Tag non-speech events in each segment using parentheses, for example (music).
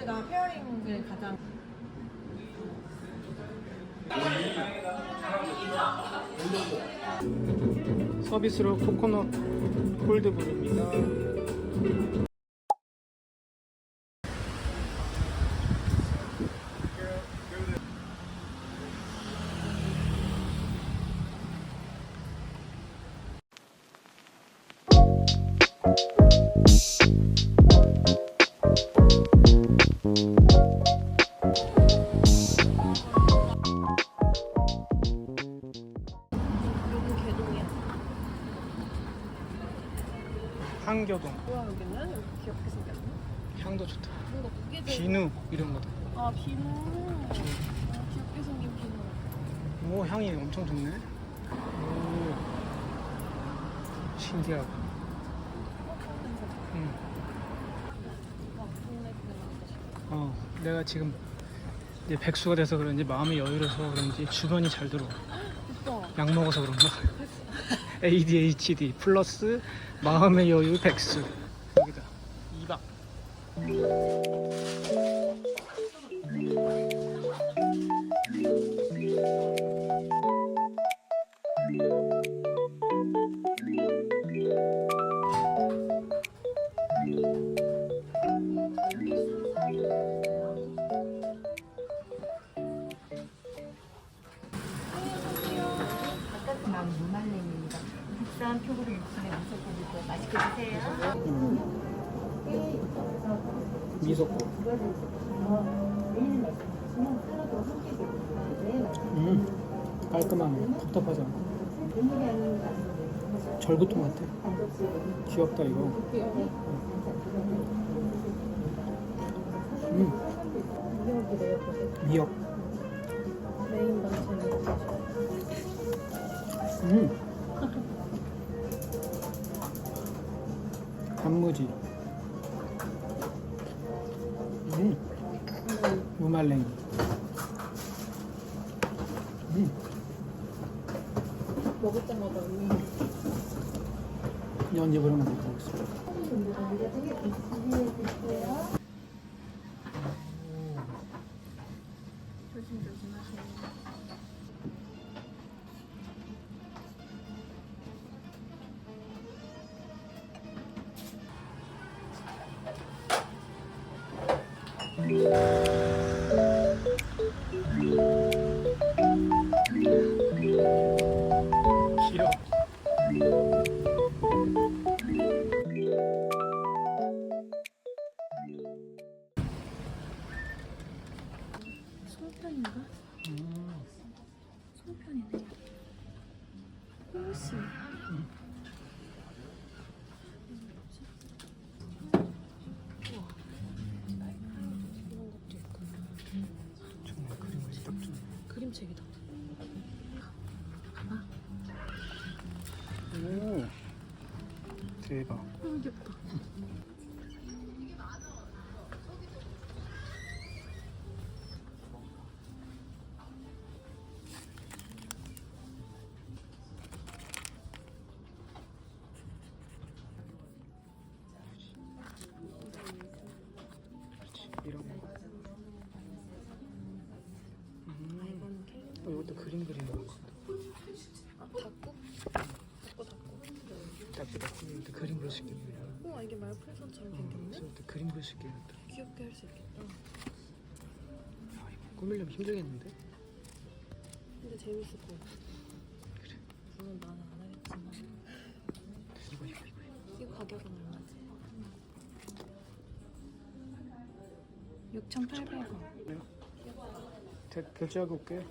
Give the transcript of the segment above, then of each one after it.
사이즈가 페어링을 가장 서비스로 코코넛 콜드브루입니다. 여기 한교동 뭐야 여기는? 여기 귀엽게 생겼네. 향도 좋다. 뭔가. 비누 이런 거다. 아 비누. 아, 귀엽게 생긴 비누. 오 향이 엄청 좋네. 오 신기하다. 응. 어 내가 지금 이제 백수가 돼서 그런지 마음이 여유로워서 그런지 주변이 잘. 오빠. (gasps) 약 먹어서 그런가? ADHD 플러스 마음의 여유 백수. 여기다. 2박 국산 표고를 육수에 얹어 드리고 맛있게 드세요. 미소코 음 깔끔하네 답답하지 않고 절구통 같아 귀엽다 이거 음 미역. 음. 음. 무말랭이. 음. 먹을 때마다 음. 연습을 한번 해보겠습니다. 귀 그림책이다. 오. 대박. 너무 귀엽다. 딱보다 이것도 그림 그릴 수 있겠네. 우와 이게 말풍선처럼 생겼네? 이것도 그림 그릴 수 있겠는데. 귀엽게 할 수 있겠다. 아, 이거 꾸미려면 힘들겠는데? 근데 재밌을 것 같아. 물론 나는 안 하겠지만. 이거 이거 이거. 이거 가격은 얼마지? 6,800원. 그래요? 대, 결제하고 올게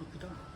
이쁘다.